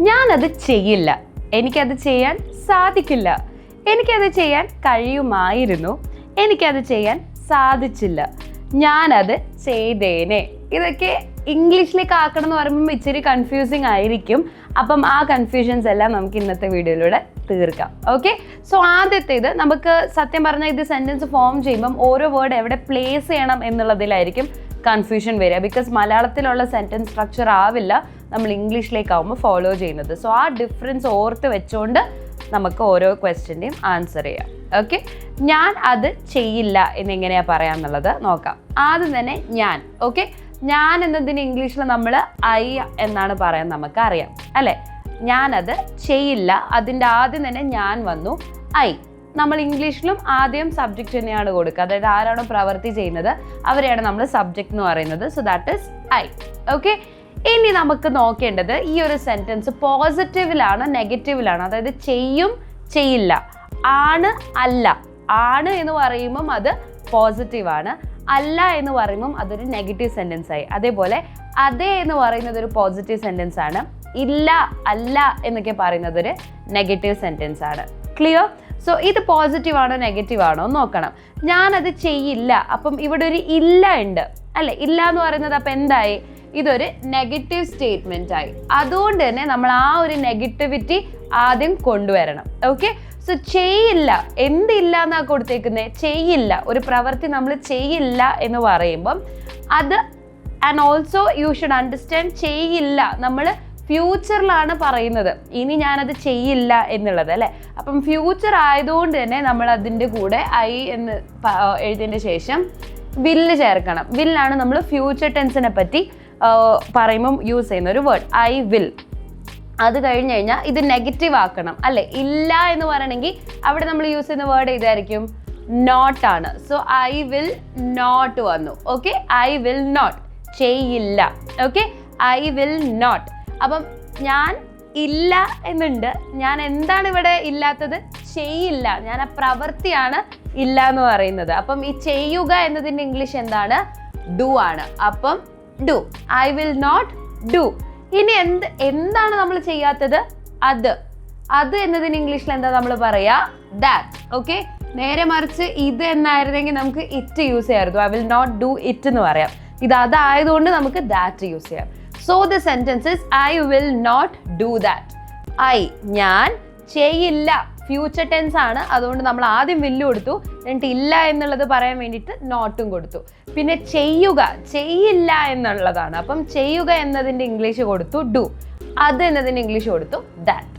ഞാനത് ചെയ്യില്ല. എനിക്കത് ചെയ്യാൻ സാധിക്കില്ല. എനിക്കത് ചെയ്യാൻ കഴിയുമായിരുന്നു. എനിക്കത് ചെയ്യാൻ സാധിച്ചില്ല. ഞാനത് ചെയ്തേനെ. ഇതൊക്കെ ഇംഗ്ലീഷിലേക്ക് ആക്കണം എന്ന് പറയുമ്പോൾ ഇച്ചിരി കൺഫ്യൂസിങ് ആയിരിക്കും. അപ്പം ആ കൺഫ്യൂഷൻസ് എല്ലാം നമുക്ക് ഇന്നത്തെ വീഡിയോയിലൂടെ തീർക്കാം. ഓക്കെ സോ ആദ്യത്തേത് നമുക്ക് സത്യം പറഞ്ഞാൽ ഇത് സെന്റൻസ് ഫോം ചെയ്യുമ്പം ഓരോ വേർഡ് എവിടെ പ്ലേസ് ചെയ്യണം എന്നുള്ളതിലായിരിക്കും കൺഫ്യൂഷൻ വരിക. ബിക്കോസ് മലയാളത്തിലുള്ള സെന്റൻസ് സ്ട്രക്ചർ ആവില്ല. നമ്മൾ ഇംഗ്ലീഷിലേക്കാവുമ്പോൾ ഫോളോ ചെയ്യുന്നത്. സോ ആ ഡിഫറൻസ് ഓർത്ത് വെച്ചുകൊണ്ട് നമുക്ക് ഓരോ ക്വസ്റ്റ്യന്റെയും ആൻസർ ചെയ്യാം. ഓക്കെ ഞാൻ അത് ചെയ്യില്ല എന്നെങ്ങനെയാണ് പറയാന്നുള്ളത് നോക്കാം. ആദ്യം തന്നെ ഞാൻ. ഓക്കെ ഞാൻ എന്നതിന് ഇംഗ്ലീഷിൽ നമ്മൾ ഐ എന്നാണ് പറയാൻ നമുക്ക് അറിയാം അല്ലേ? ഞാനത് ചെയ്യില്ല. അതിന്റെ ആദ്യം തന്നെ ഞാൻ വന്നു. ഐ നമ്മൾ ഇംഗ്ലീഷിലും ആദ്യം സബ്ജക്റ്റ് തന്നെയാണ് കൊടുക്കുക. അതായത് ആരാണോ പ്രവൃത്തി ചെയ്യുന്നത് അവരെയാണ് നമ്മൾ സബ്ജക്റ്റ് എന്ന് പറയുന്നത്. So that is I okay ഇനി നമുക്ക് നോക്കേണ്ടത് ഈ ഒരു സെന്റൻസ് പോസിറ്റീവിലാണ് നെഗറ്റീവിലാണ് അതായത് ചെയ്യും ചെയ്യില്ല. ആണ് അല്ല. ആണ് എന്ന് പറയുമ്പം അത് പോസിറ്റീവാണ് അല്ല എന്ന് പറയുമ്പം അതൊരു നെഗറ്റീവ് സെന്റൻസ് ആയി അതേപോലെ അതെ എന്ന് പറയുന്നത് ഒരു പോസിറ്റീവ് സെന്റൻസ് ആണ് ഇല്ല അല്ല എന്നൊക്കെ പറയുന്നത് ഒരു നെഗറ്റീവ് സെന്റൻസ് ആണ് ക്ലിയർ സോ ഇത് പോസിറ്റീവ് ആണോ നെഗറ്റീവ് ആണോ നോക്കണം. ഞാനത് ചെയ്യില്ല. അപ്പം ഇവിടെ ഒരു ഇല്ല ഉണ്ട്. അല്ലേ? ഇല്ല എന്ന് പറയുന്നത് അപ്പം എന്തായി? ഇതൊരു നെഗറ്റീവ് സ്റ്റേറ്റ്മെന്റ് ആയി. അതുകൊണ്ട് തന്നെ നമ്മൾ ആ ഒരു നെഗറ്റിവിറ്റി ആദ്യം കൊണ്ടുവരണം. ഓക്കെ സോ ചെയ്യില്ല. എന്തില്ല എന്നാ കൊടുത്തേക്കുന്നത് ചെയ്യില്ല. ഒരു പ്രവൃത്തി നമ്മൾ ചെയ്യില്ല എന്ന് പറയുമ്പം അത് and also you should understand ചെയ്യില്ല. നമ്മൾ ഫ്യൂച്ചറിലാണ് പറയുന്നത്. ഇനി ഞാനത് ചെയ്യില്ല എന്നുള്ളത് അല്ലേ? അപ്പം ഫ്യൂച്ചർ ആയതുകൊണ്ട് തന്നെ നമ്മൾ അതിന്റെ കൂടെ ഐ എന്ന് എഴുതിയതിന്റെ ശേഷം വില്ല് ചേർക്കണം. വില്ലാണ് നമ്മൾ ഫ്യൂച്ചർ ടെൻസിനെ പറ്റി പറയുമ്പം യൂസ് ചെയ്യുന്ന ഒരു വേർഡ് ഐ വിൽ അത് കഴിഞ്ഞ് കഴിഞ്ഞാൽ ഇത് നെഗറ്റീവ് ആക്കണം. അല്ലെ? ഇല്ല എന്ന് പറയണമെങ്കിൽ അവിടെ നമ്മൾ യൂസ് ചെയ്യുന്ന വേർഡ് ഏതായിരിക്കും? നോട്ട് ആണ്. സോ ഐ വിൽ നോട്ട് വന്നു. ഓക്കെ ഐ വിൽ നോട്ട് ചെയ്യില്ല. ഓക്കെ ഐ വിൽ നോട്ട് അപ്പം ഞാൻ ഇല്ല എന്നുണ്ട്. ഞാൻ എന്താണ് ഇവിടെ ഇല്ലാത്തത്? ചെയ്യില്ല. ഞാൻ ആ പ്രവൃത്തിയാണ് ഇല്ല എന്ന് പറയുന്നത്. അപ്പം ഈ ചെയ്യുക എന്നതിന്റെ ഇംഗ്ലീഷ് എന്താണ്? ഡു ആണ്. അപ്പം do I will not do ഇനി എന്ത് എന്താണ് നമ്മൾ ചെയ്യാത്തത്? അത്. അത് എന്നതിന് ഇംഗ്ലീഷിൽ എന്താ നമ്മൾ പറയാ? ദാറ്റ് ഓക്കെ നേരെ മറിച്ച് ഇത് എന്നായിരുന്നെങ്കിൽ നമുക്ക് ഇറ്റ് യൂസ് ചെയ്യാമായിരുന്നു. I will not do it എന്ന് പറയാം. ഇത് അതായതുകൊണ്ട് നമുക്ക് ദാറ്റ് യൂസ് ചെയ്യാം. So the sentences I will not do that I ഞാൻ ചെയ്യില്ല. ഫ്യൂച്ചർ ടെൻസ് ആണ്. അതുകൊണ്ട് നമ്മൾ ആദ്യം വില്ല് കൊടുത്തു. എന്നിട്ട് ഇല്ല എന്നുള്ളത് പറയാൻ വേണ്ടിയിട്ട് നോട്ടും കൊടുത്തു. പിന്നെ ചെയ്യുക ചെയ്യില്ല എന്നുള്ളതാണ്. അപ്പം ചെയ്യുക എന്നതിന്റെ ഇംഗ്ലീഷ് കൊടുത്തു ഡു അത് എന്നതിന്റെ ഇംഗ്ലീഷ് കൊടുത്തു ദാറ്റ്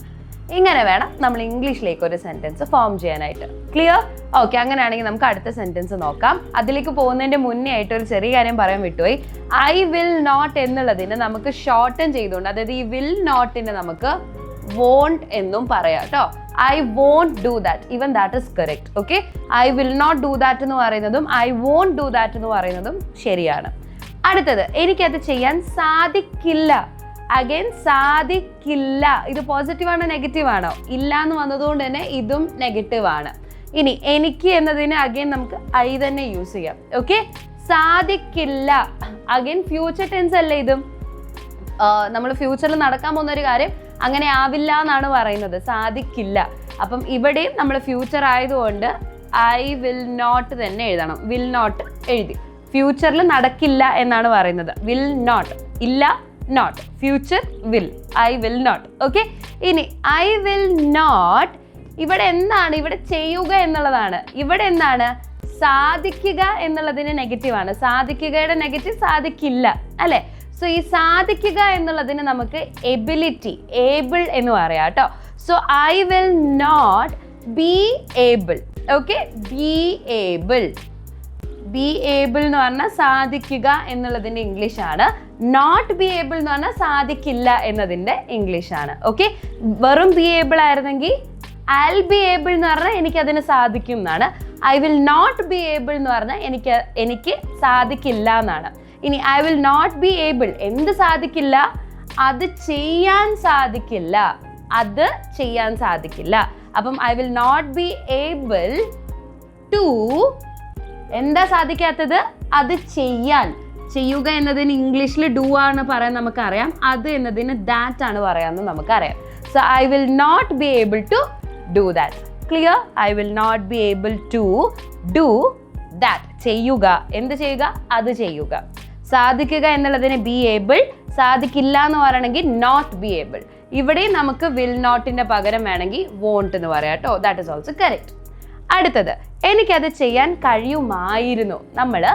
ഇങ്ങനെ വേണം നമ്മൾ ഇംഗ്ലീഷിലേക്ക് ഒരു സെന്റൻസ് ഫോം ചെയ്യാനായിട്ട്. ക്ലിയർ ഓക്കെ അങ്ങനെയാണെങ്കിൽ നമുക്ക് അടുത്ത സെന്റൻസ് നോക്കാം. അതിലേക്ക് പോകുന്നതിന്റെ മുന്നേ ആയിട്ട് ഒരു ചെറിയ കാര്യം പറയാൻ വിട്ടുപോയി. ഐ വിൽ നോട്ട് എന്നുള്ളതിന് നമുക്ക് ഷോർട്ടൻ ചെയ്തുകൊണ്ട് അതായത് ഈ വിൽ നോട്ടിന് നമുക്ക് വോണ്ട് എന്നും പറയാം കേട്ടോ. I won't do that even that is correct okay I will not do that എന്ന് പറയുന്നതും ഐ വോണ്ട് ഡു ദാറ്റ് എന്ന് പറയുന്നതും ശരിയാണ്. അടുത്തത് എനിക്കത് ചെയ്യാൻ സാധിക്കില്ല. അഗൈൻ സാധിക്കില്ല. ഇത് പോസിറ്റീവ് ആണോ നെഗറ്റീവ് ആണോ? ഇല്ല എന്ന് വന്നതുകൊണ്ട് തന്നെ ഇതും നെഗറ്റീവ് ആണ്. ഇനി എനിക്ക് എന്നതിന് അഗൈൻ നമുക്ക് ഐ തന്നെ യൂസ് ചെയ്യാം. ഓക്കെ സാധിക്കില്ല. അഗൈൻ ഫ്യൂച്ചർ ടെൻസ് അല്ലേ ഇതും? നമ്മൾ ഫ്യൂച്ചറിൽ നടക്കാൻ പോകുന്ന ഒരു കാര്യം അങ്ങനെ ആവില്ല എന്നാണ് പറയുന്നത്. സാധിക്കില്ല. അപ്പം ഇവിടെയും നമ്മൾ ഫ്യൂച്ചർ ആയതുകൊണ്ട് ഐ വിൽ നോട്ട് തന്നെ എഴുതണം. വിൽ നോട്ട് എഴുതി. ഫ്യൂച്ചറിൽ നടക്കില്ല എന്നാണ് പറയുന്നത്. വിൽ നോട്ട് ഇല്ല not future will I will not okay ഇനി ഐ വിൽ നോട്ട് ഇവിടെ എന്താണ്? ഇവിടെ ചെയ്യുക എന്നുള്ളതാണ്. ഇവിടെ എന്താണ്? സാധിക്കുക എന്നുള്ളതിന് നെഗറ്റീവാണ് സാധിക്കുകയുടെ നെഗറ്റീവ് സാധിക്കില്ല. അല്ലെ? സോ ഈ സാധിക്കുക എന്നുള്ളതിന് നമുക്ക് എബിലിറ്റി ഏബിൾ എന്ന് പറയാം കേട്ടോ. So I will not be able okay be able be able എന്ന് പറഞ്ഞാൽ സാധിക്കുക എന്നുള്ളതിന്റെ ഇംഗ്ലീഷാണ് നോട്ട് ബി ഏബിൾ എന്ന് പറഞ്ഞാൽ സാധിക്കില്ല എന്നതിന്റെ ഇംഗ്ലീഷാണ് ഓക്കെ വെറും ബി ഏബിൾ ആയിരുന്നെങ്കിൽ ഐ ബി ഏബിൾ എന്ന് പറഞ്ഞാൽ എനിക്കതിന് സാധിക്കും എന്നാണ്. I will not be able എന്ന് പറഞ്ഞാൽ എനിക്ക് എനിക്ക് സാധിക്കില്ല എന്നാണ്. ഇനി I will not be able എന്ത് സാധിക്കില്ല? അത് ചെയ്യാൻ സാധിക്കില്ല. അത് ചെയ്യാൻ സാധിക്കില്ല. അപ്പം I will not be able to എന്താ സാധിക്കാത്തത്? അത് ചെയ്യാൻ. ചെയ്യുക എന്നതിന് ഇംഗ്ലീഷിൽ ഡു ആണ് പറയാൻ നമുക്കറിയാം. അത് എന്നതിന് ദാറ്റ് ആണ് പറയാമെന്ന് നമുക്കറിയാം. So I will not be able to do that clear I will not be able to do that ചെയ്യുക. എന്ത് ചെയ്യുക? അത് ചെയ്യുക. സാധിക്കുക എന്നുള്ളതിന് ബി ഏബിൾ സാധിക്കില്ല എന്ന് പറയണമെങ്കിൽ നോട്ട് ബി ഏബിൾ ഇവിടെയും നമുക്ക് വിൽ നോട്ടിന്റെ പകരം വേണമെങ്കിൽ വോണ്ട് എന്ന് പറയാം കേട്ടോ. ദാറ്റ് ഇസ് ഓൾസോ കറക്റ്റ് അടുത്തത് എനിക്കത് ചെയ്യാൻ കഴിയുമായിരുന്നു. നമ്മൾ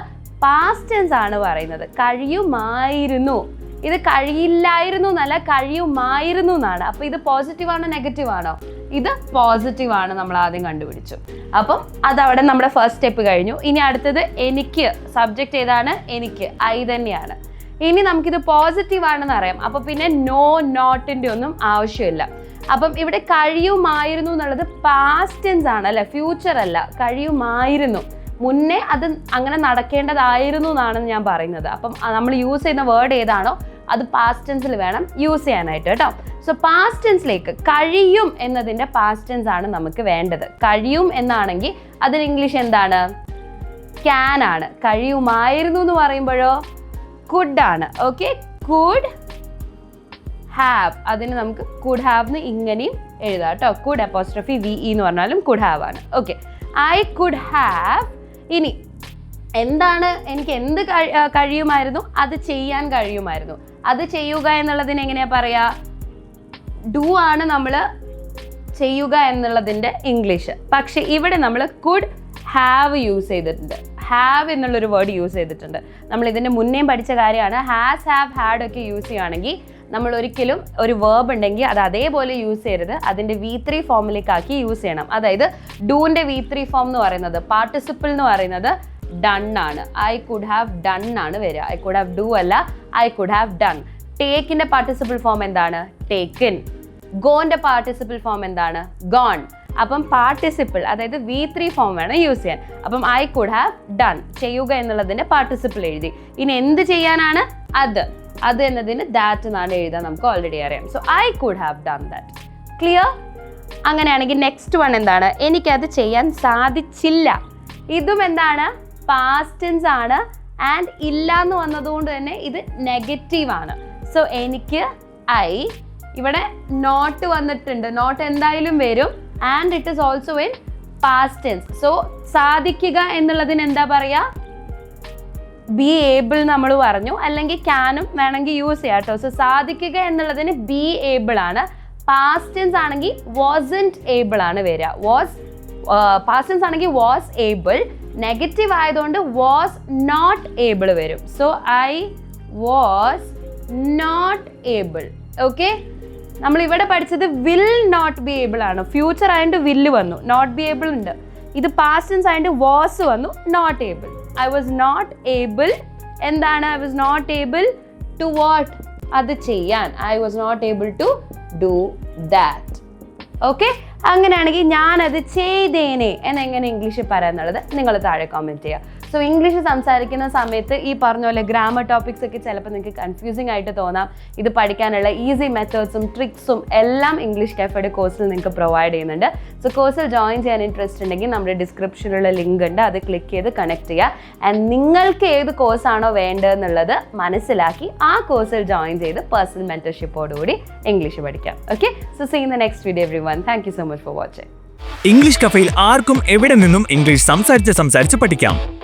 പാസ്റ്റ് ടെൻസ് ആണ് പറയുന്നത്. കഴിയുമായിരുന്നു. ഇത് കഴിയില്ലായിരുന്നു എന്നല്ല കഴിയുമായിരുന്നു എന്നാണ്. അപ്പോൾ ഇത് പോസിറ്റീവ് ആണോ നെഗറ്റീവ് ആണോ? ഇത് പോസിറ്റീവ് ആണ് നമ്മൾ ആദ്യം കണ്ടുപിടിച്ചു. അപ്പം അതവിടെ നമ്മുടെ ഫസ്റ്റ് സ്റ്റെപ്പ് കഴിഞ്ഞു. ഇനി അടുത്തത് എനിക്ക് സബ്ജക്റ്റ് ഏതാണ്? എനിക്ക് ഐ തന്നെയാണ്. ഇനി നമുക്കിത് പോസിറ്റീവ് ആണെന്ന് അറിയാം. അപ്പൊ പിന്നെ നോ നോട്ടിന്റെ ഒന്നും ആവശ്യമില്ല. അപ്പം ഇവിടെ കഴിയുമായിരുന്നു എന്നുള്ളത് പാസ്റ്റ് ടെൻസ് ആണ് അല്ലെ? ഫ്യൂച്ചർ അല്ല. കഴിയുമായിരുന്നു. മുന്നേ അത് അങ്ങനെ നടക്കേണ്ടതായിരുന്നു എന്നാണ് ഞാൻ പറയുന്നത്. അപ്പം നമ്മൾ യൂസ് ചെയ്യുന്ന വേർഡ് ഏതാണോ അത് പാസ്റ്റ് ടെൻസിൽ വേണം യൂസ് ചെയ്യാനായിട്ട് കേട്ടോ. സോ പാസ്റ്റ് ടെൻസിലേക്ക് കഴിയും എന്നതിന്റെ പാസ്റ്റ് ടെൻസ് ആണ് നമുക്ക് വേണ്ടത്. കഴിയും എന്നാണെങ്കിൽ അതിന് ഇംഗ്ലീഷ് എന്താണ്? ക്യാൻ ആണ്. കഴിയുമായിരുന്നു എന്ന് പറയുമ്പോഴോ? കുഡ് ആണ്. ഓക്കെ കുഡ് ഹാവ് അതിന് നമുക്ക് കുഡ് ഹാവ് എന്ന് ഇങ്ങനെയും എഴുതാം കേട്ടോ. കുഡ് അപ്പോസ്ട്രഫി വി ഇ എന്ന് പറഞ്ഞാലും കുഡ് ഹാവ് ആണ്. ഓക്കെ ഐ കുഡ് ഹാവ് ഇനി എന്താണ് എനിക്ക് എന്ത് കഴി- കഴിയുമായിരുന്നു? അത് ചെയ്യാൻ കഴിയുമായിരുന്നു. അത് ചെയ്യുക എന്നുള്ളതിന് എങ്ങനെയാ പറയാ? ഡു ആണ് നമ്മൾ ചെയ്യുക എന്നുള്ളതിന്റെ ഇംഗ്ലീഷ് പക്ഷെ ഇവിടെ നമ്മൾ കുഡ് ഹാവ് യൂസ് ചെയ്തിട്ടുണ്ട്. ഹാവ് എന്നുള്ളൊരു വേർഡ് യൂസ് ചെയ്തിട്ടുണ്ട്. നമ്മൾ ഇതിന്റെ മുന്നേയും പഠിച്ച കാര്യമാണ്. ഹാസ് ഹാവ് ഹാഡ് ഒക്കെ യൂസ് ചെയ്യുകയാണെങ്കിൽ നമ്മൾ ഒരിക്കലും ഒരു വേർബ് ഉണ്ടെങ്കിൽ അത് അതേപോലെ യൂസ് ചെയ്യരുത്. അതിന്റെ വി ത്രീ ഫോമിലേക്കാക്കി യൂസ് ചെയ്യണം. അതായത് ഡൂന്റെ വി ത്രീ ഫോം എന്ന് പറയുന്നത് പാർട്ടിസിപ്പിൾ എന്ന് പറയുന്നത് ഡൺ ആണ്. ഐ കുഡ് ഹാവ് ഡൺ ആണ് വരിക. ഐ കുഡ് ഹാവ് ഡു അല്ല ഐ കുഡ് ഹാവ് ഡൺ ടേക്കിന്റെ പാർട്ടിസിപ്പിൾ ഫോം എന്താണ്? ടേക്കൻ ഗോന്റെ പാർട്ടിസിപ്പിൾ ഫോം എന്താണ്? ഗോൺ അപ്പം പാർട്ടിസിപ്പിൾ അതായത് വി ത്രീ ഫോം വേണം യൂസ് ചെയ്യാൻ. അപ്പം ഐ കുഡ് ഹാവ് ഡൺ ചെയ്യുക എന്നുള്ളതിന്റെ പാർട്ടിസിപ്പിൾ എഴുതി. ഇനി എന്ത് ചെയ്യാനാണ്? അത്. അത് എന്നതിന് ദാറ്റ് എന്നാണ് എഴുതാൻ നമുക്ക് ഓൾറെഡി അറിയാം. So I could have done that clear അങ്ങനെയാണെങ്കിൽ നെക്സ്റ്റ് വൺ എന്താണ്? എനിക്കത് ചെയ്യാൻ സാധിച്ചില്ല. ഇതും എന്താണ്? പാസ്റ്റൻസ് ആണ്. ആൻഡ് ഇല്ല എന്ന് വന്നതുകൊണ്ട് തന്നെ ഇത് നെഗറ്റീവ് ആണ്. സോ എനിക്ക് ഐ ഇവിടെ നോട്ട് വന്നിട്ടുണ്ട്. നോട്ട് എന്തായാലും വരും. And it is also in past tense so സാധിക്കുക എന്നുള്ളതിന് എന്താ പറയുക ബി ഏബിൾ നമ്മൾ പറഞ്ഞു. അല്ലെങ്കിൽ ക്യാനും വേണമെങ്കിൽ യൂസ് ചെയ്യാം കേട്ടോ. സോ സാധിക്കുക എന്നുള്ളതിന് ബി ഏബിൾ ആണ്. പാസ്റ്റ് ടെൻസ് ആണെങ്കിൽ വാസന്റ് ഏബിൾ ആണ് വരിക. വാസ് പാസ്റ്റ് ടെൻസ് ആണെങ്കിൽ വാസ് ഏബിൾ നെഗറ്റീവ് ആയതുകൊണ്ട് വാസ് നോട്ട് ഏബിൾ വരും. So I was not able okay നമ്മൾ ഇവിടെ പഠിച്ചത് വിൽ നോട്ട് ബി ഏബിൾ ആണ്. ഫ്യൂച്ചർ ആയതുകൊണ്ട് വില്ല് വന്നു. നോട്ട് ബി ഏബിൾ ഉണ്ട്. ഇത് പാസ്റ്റൻസ് ആയതുകൊണ്ട് വാസ് വന്നു. Not able I was not able എന്താണ്? I was not able to what അത് ചെയ്യാൻ. I was not able to do that okay അങ്ങനെയാണെങ്കിൽ ഞാനത് ചെയ്തേനെ എന്നെങ്ങനെ ഇംഗ്ലീഷിൽ പറയാന്നുള്ളത് നിങ്ങൾ താഴെ കോമെന്റ് ചെയ്യുക. സോ ഇംഗ്ലീഷ് സംസാരിക്കുന്ന സമയത്ത് ഈ പറഞ്ഞ പോലെ ഗ്രാമർ ടോപ്പിക്സ് ഒക്കെ ചിലപ്പോൾ നിങ്ങൾക്ക് കൺഫ്യൂസിങ് ആയിട്ട് തോന്നാം. ഇത് പഠിക്കാനുള്ള ഈസി മെത്തേഡ്സും ട്രിക്സും എല്ലാം ഇംഗ്ലീഷ് കെഫേഡ് കോഴ്സിൽ നിങ്ങൾക്ക് പ്രൊവൈഡ് ചെയ്യുന്നുണ്ട്. സോ കോഴ്സിൽ ജോയിൻ ചെയ്യാൻ ഇൻട്രസ്റ്റ് ഉണ്ടെങ്കിൽ നമ്മുടെ ഡിസ്ക്രിപ്ഷനിലുള്ള ലിങ്ക് ഉണ്ട്. അത് ക്ലിക്ക് ചെയ്ത് കണക്ട് ചെയ്യുക. ആൻഡ് നിങ്ങൾക്ക് ഏത് കോഴ്സാണോ വേണ്ടതെന്നുള്ളത് മനസ്സിലാക്കി ആ കോഴ്സിൽ ജോയിൻ ചെയ്ത് പേഴ്സണൽ മെന്റർഷിപ്പോടുകൂടി ഇംഗ്ലീഷ് പഠിക്കാം. Okay so see in the next video everyone thank you so much for watching English കഫയിൽ ആർക്കും എവിടെ നിന്നും ഇംഗ്ലീഷ് സംസാരിച്ച് സംസാരിച്ച് പഠിക്കാം.